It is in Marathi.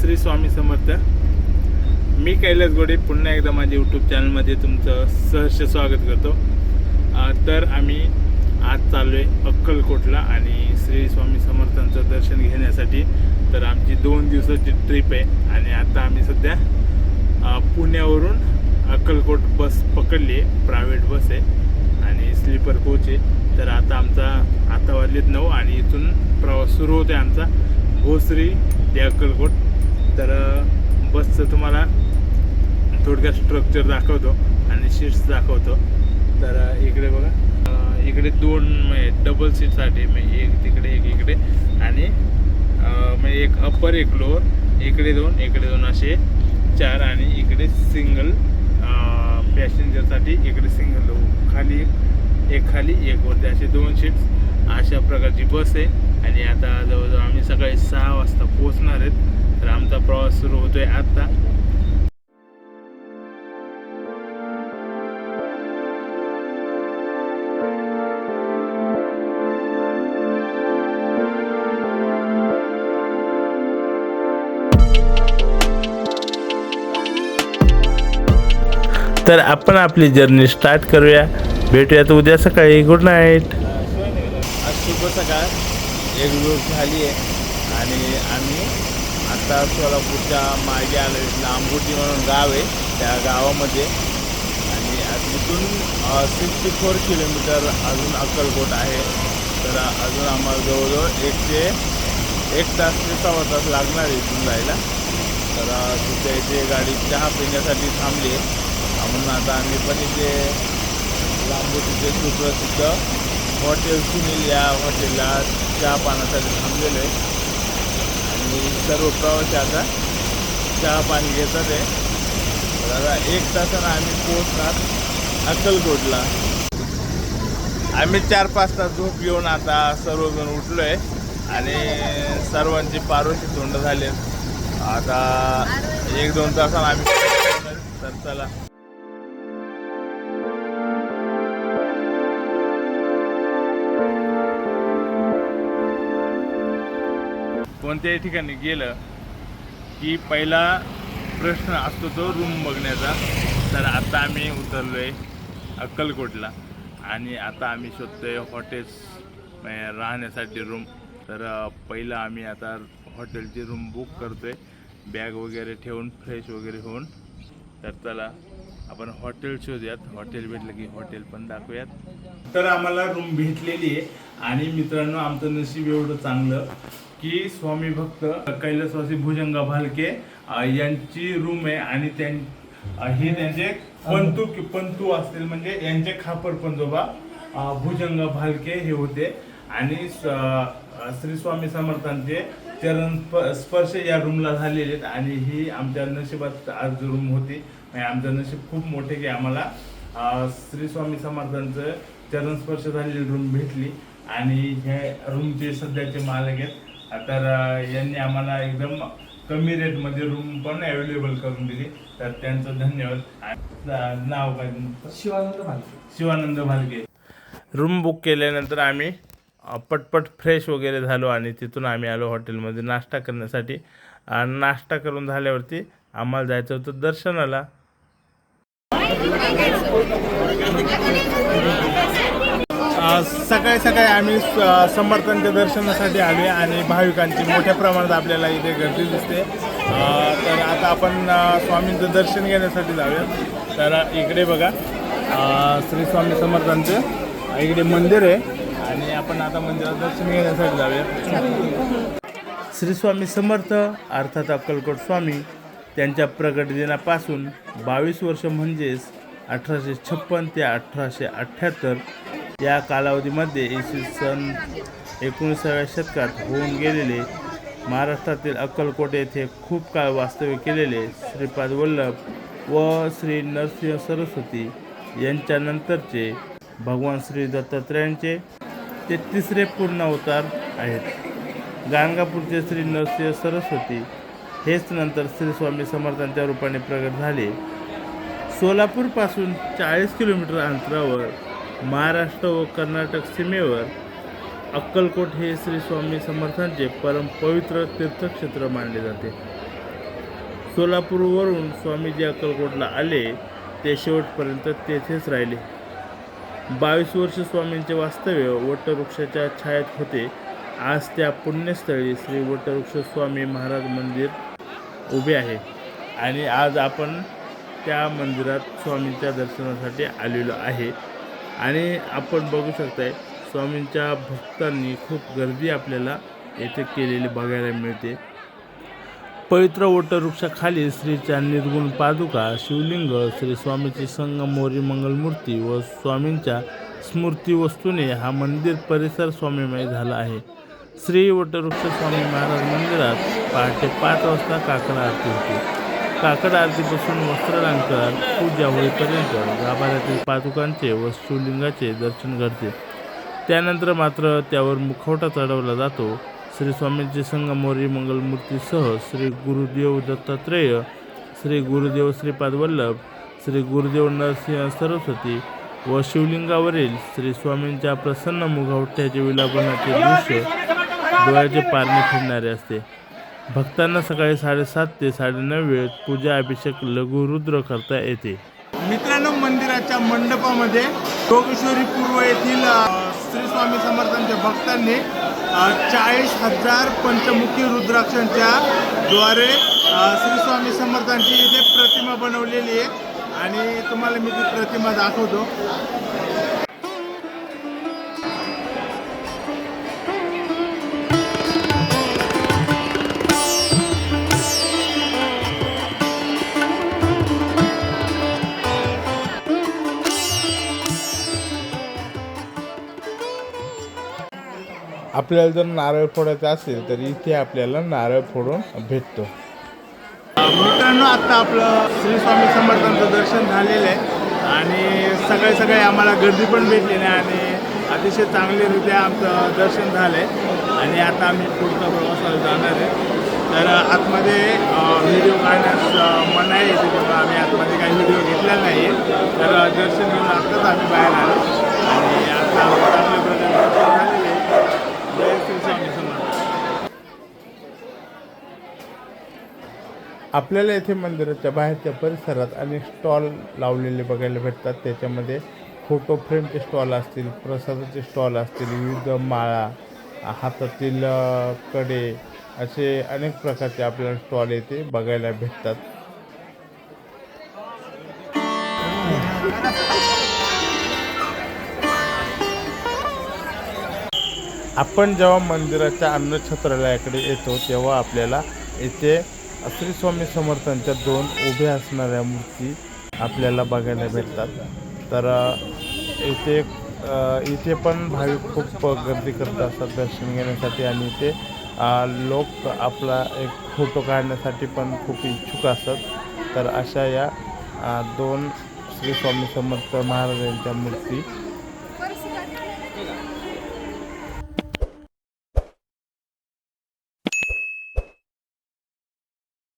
श्री स्वामी समर्थ. मी कैलास गोडे पुन्हा एकदा माझ्या यूट्यूब चॅनलमध्ये तुमचं सहर्ष स्वागत करतो. तर आम्ही आज चाललो आहे अक्कलकोटला आणि श्री स्वामी समर्थांचं दर्शन घेण्यासाठी. तर आमची दोन दिवसाची ट्रिप आहे आणि आता आम्ही सध्या पुण्यावरून अक्कलकोट बस पकडली आहे प्रायव्हेट बस आहे आणि स्लीपर कोच आहे. तर आता आमचा आता वाजलेत नऊ आणि इथून प्रवास सुरू होतो आहे आमचा. भोसरी ते अक्कलकोट. तर बसचं तुम्हाला थोडक्यात स्ट्रक्चर दाखवतो आणि सीट्स दाखवतो. तर इकडे बघा. इकडे दोन डबल सीटसाठी म्हणजे एक तिकडे एक इकडे आणि म्हणजे एक अप्पर एक लोअर इकडे दोन इकडे दोन असे चार आणि इकडे सिंगल पॅसेंजरसाठी इकडे सिंगल खाली एक खाली एक वरती असे दोन सीट्स अशा प्रकारची बस आहे. आणि आता जवळजवळ आम्ही सकाळी सहा वाजता पोहोचणार आहेत. तर आमचा प्रवास सुरू होतोय आत्ता. तर आपण आपली जर्नी स्टार्ट करूया. भेटूयात उद्या सकाळी. गुड नाईट आज शुभ सकाळ. एक दिवस झाली आहे. आणि आम्ही आता सोलापूरच्या मागे आलं लांबोटी म्हणून गाव आहे त्या गावामध्ये. आणि आज इथून सिक्स्टी फोर किलोमीटर अजून अक्कलकोट आहे. तर अजून आम्हाला जवळजवळ एक ते एक तास ते सव्वा तास लागणार आहे इथून जायला. तर तिथे इथे गाडी चहा पिण्यासाठी थांबली आहे. म्हणून आता आम्ही पण इथे लांबोटीचे सुप्रसिद्ध हॉटेल सुनील या हॉटेलला चहा पाण्यासाठी थांबलेलो आहे. आणि सर्व प्रवासी आता चहा पाणी घेतात आहे दादा एक तासानं आम्ही पोहोचणार अक्कलकोटला. आम्ही चार पाच तास झोप घेऊन आता सर्वजण उठलो आहे आणि सर्वांची पारोशी तोंड झाले आता एक दोन तासानं आम्ही तर चला. कोणत्याही ठिकाणी गेलं की पहिला प्रश्न असतो तो रूम बघण्याचा. तर आता आम्ही उतरलो आहे अक्कलकोटला आणि आता आम्ही शोधतोय हॉटेल्स राहण्यासाठी रूम तर पहिलं आम्ही आता हॉटेलची रूम बुक करतो आहे बॅग वगैरे ठेवून फ्रेश वगैरे होऊन. तर चला आपण हॉटेल शोधूयात. हॉटेल भेटलं की हॉटेल पण दाखवूयात. तर आम्हाला रूम भेटलेली आहे. आणि मित्रांनो आमचं नशीब एवढं चांगलं. की स्वामी भक्त कैलासवासी भुजंगा भालके यांची रूम आहे आणि त्यां हे त्यांचे पंतू पंतू असतील म्हणजे यांचे खापर पंजोबा भुजंगा भालके हे होते. आणि स- श्री स्वामी समर्थांचे चरण स्प- स्पर्श या रूमला झालेले आहेत आणि ही आमच्या नशिबात आज रूम होती. म्हणजे आमचं नशीब खूप मोठे की आम्हाला श्री स्वामी समर्थांचं चरण स्पर्श झालेली रूम भेटली. आणि ह्या रूमचे सध्याचे मालक आहेत. तर यांनी आम्हाला एकदम कमी रेटमध्ये रूम पण अवेलेबल करून दिली. तर त्यांचं धन्यवाद. नाव काय? शिवानंद भालके. शिवानंद भालके. रूम बुक केल्यानंतर आम्ही पटपट फ्रेश वगैरे झालो आणि तिथून आम्ही आलो हॉटेलमध्ये नाश्ता करण्यासाठी. आणि नाश्ता करून झाल्यावरती आम्हाला जायचं होतं दर्शनाला. सकाळी सकाळी आम्ही स- समर्थांच्या दर्शनासाठी आलो आणि भाविकांची मोठ्या प्रमाणात आपल्याला इथे गर्दी दिसते. तर आता आपण स्वामींचं दर्शन घेण्यासाठी जाऊया तर इकडे बघा श्री स्वामी समर्थांचं इकडे मंदिर आहे. आणि आपण आता मंदिरात दर्शन घेण्यासाठी जाऊया श्री स्वामी समर्थ अर्थात अक्कलकोट स्वामी त्यांच्या प्रगट दिनापासून बावीस वर्ष म्हणजेच अठराशे छप्पन ते अठराशे अठ्ठ्याहत्तर या कालावधीमध्ये इसवी सन एकोणीसाव्या शतकात होऊन गेलेले महाराष्ट्रातील अक्कलकोट येथे खूप काळ वास्तव्य केलेले श्रीपाद वल्लभ व श्री नरसिंह सरस्वती यांच्यानंतरचे भगवान श्री दत्तात्रयांचे ते तिसरे पूर्ण अवतार आहेत. गाणगापूरचे श्री नरसिंह सरस्वती हेच नंतर श्री स्वामी समर्थांच्या रूपाने प्रगट झाले. सोलापूरपासून चाळीस किलोमीटर अंतरावर महाराष्ट्र व कर्नाटक सीमेवर अक्कलकोट हे श्री स्वामी समर्थांचे परम पवित्र तीर्थक्षेत्र मानले जाते. सोलापूरवरून स्वामीजी अक्कलकोटला आले ते शेवटपर्यंत तेथेच राहिले. बावीस वर्ष स्वामींचे वास्तव्य वटवृक्षाच्या छायेत होते. आज त्या पुण्यस्थळी श्री वटवृक्ष स्वामी महाराज मंदिर उभे आहे आणि आज आपण त्या मंदिरात स्वामींच्या दर्शनासाठी आलेलो आहे. आणि आपण बघू शकताय स्वामींच्या भक्तांनी खूप गर्दी आपल्याला येथे केलेली बघायला मिळते. पवित्र वटवृक्षाखाली श्रीच्या निर्गुण पादुका शिवलिंग श्री स्वामीची संगमोरी मंगलमूर्ती व स्वामींच्या स्मृती वस्तूने हा मंदिर परिसर स्वामीमय झाला आहे. श्री वटवृक्ष स्वामी महाराज मंदिरात पहाटे पाच वाजता काकडा आरती होती. काकड आरतीपासून वस्त्रालंकार पूजा होईपर्यंत गाभाऱ्यातील पादुकांचे व शिवलिंगाचे दर्शन घडते. त्यानंतर मात्र त्यावर मुखवटा चढवला जातो. श्री स्वामींची संगमोरी मंगलमूर्तीसह श्री गुरुदेव दत्तात्रेय श्री गुरुदेव श्रीपाद वल्लभ श्री गुरुदेव नरसिंह सरस्वती व शिवलिंगावरील श्री स्वामींच्या प्रसन्न मुखवट्याचे विलापनाचे दृश्य डोळ्याचे पारणे फिरणारे असते. भक्तांना सकाळी साडेसात ते साडेनऊ वेळेत पूजा अभिषेक लघुरुद्र करता येते. मित्रांनो मंदिराच्या मंडपामध्ये योगेश्वरी पूर्व येथील श्री स्वामी समर्थांच्या भक्तांनी चाळीस हजार पंचमुखी रुद्राक्षांच्या द्वारे श्री स्वामी समर्थांची इथे प्रतिमा बनवलेली आहे. आणि तुम्हाला मी ती प्रतिमा दाखवतो. आपल्याला जर नारळ फोडायचा असेल तर इथे आपल्याला नारळ फोडून भेटतो. मित्रांनो आता आपलं श्री स्वामी समर्थांचं दर्शन झालेलं आहे. आणि सकाळी सकाळी आम्हाला गर्दी पण भेटलेली आहे आणि अतिशय चांगलीरित्या आमचं दर्शन झालं आहे आणि आता आम्ही पुढचा प्रवासाला जाणार आहे. तर आतमध्ये व्हिडिओ काढण्यास मनाई येते त्याच्यामुळे आम्ही आतमध्ये काही व्हिडिओ घेतला नाही आहे तर दर्शन घेऊन आत्ताच आम्ही बाहेर आलो. आणि आता चांगल्या प्रकारे दर्शन झालेलं आहे जय श्री स्वामी समर्थ आपल्याला येथे मंदिराच्या बाहेरच्या परिसरात अनेक स्टॉल लावलेले बघायला भेटतात. त्याच्यामध्ये फोटो फ्रेमचे स्टॉल असतील प्रसादाचे स्टॉल असतील विविध माळा हातातील कडे असे अनेक प्रकारचे आपल्याला स्टॉल येथे बघायला भेटतात. आपण जेव्हा मंदिराच्या अन्नछत्रालयाकडे येतो तेव्हा आपल्याला येथे श्री स्वामी समर्थांच्या दोन उभ्या असणाऱ्या मूर्ती आपल्याला बघायला भेटतात. तर इथे इथे पण भाविक खूप गर्दी करत असतात दर्शन घेण्यासाठी आणि इथे लोक आपला एक फोटो काढण्यासाठी पण खूप इच्छुक असतात. तर अशा या दोन श्री स्वामी समर्थ महाराजांच्या मूर्ती